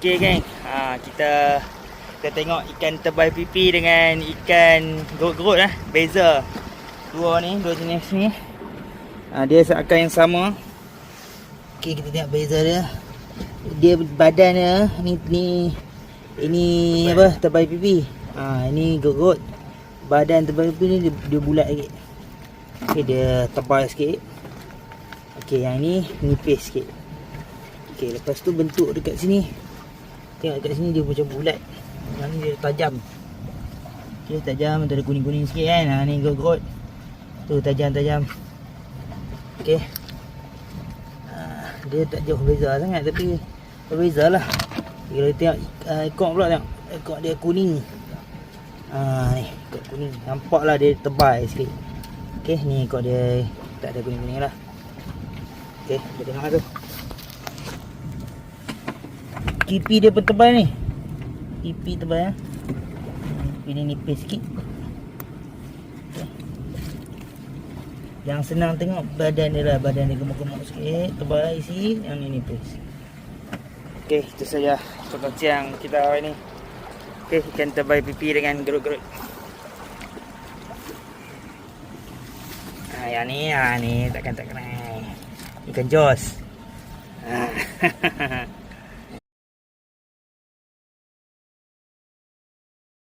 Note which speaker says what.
Speaker 1: Okay geng, ha, kita kita tengok ikan tebai pipi dengan ikan gerut-gerut lah. Beza. Dua ni, dua jenis ni. Ha, dia seakan yang sama. Okay, kita tengok beza dia. Dia badan dia ni ni ini apa? Tebai pipi. Ha, ini gerut. Badan tebai pipi ni dia, dia bulat sikit. Okay, dia tebal sikit. Okay, yang ni nipis sikit. Okay, lepas tu bentuk dekat sini. Tengok dekat sini dia macam bulat. Yang ni dia tajam. Okay, tajam. Ada kuning-kuning sikit kan. Ha, ni gerut. Tu tajam-tajam. Okay. Ha, dia tak jauh beza sangat tapi berbeza lah. Kalau tengok uh, ekor pula tengok. Ekor dia kuning. Ha, ni ekor kuning. Nampak lah dia tebal sikit. Okay, ni ekor dia tak ada kuning-kuning lah. Okay, kita tengok lah tu. Kipi dia pun tebal ni. Kipi tebal ya. Kipi ni nipis sikit. Yang senang tengok badan dia lah. Badan dia gemuk-gemuk sikit. Tebal isi. Yang ni nipis. Okay, itu saja perkongsian kita hari ni. Okay, ikan tebal pipi dengan gerut-gerut. Ah, yang ni, ah ni takkan tak kena. Ikan jos. Ah.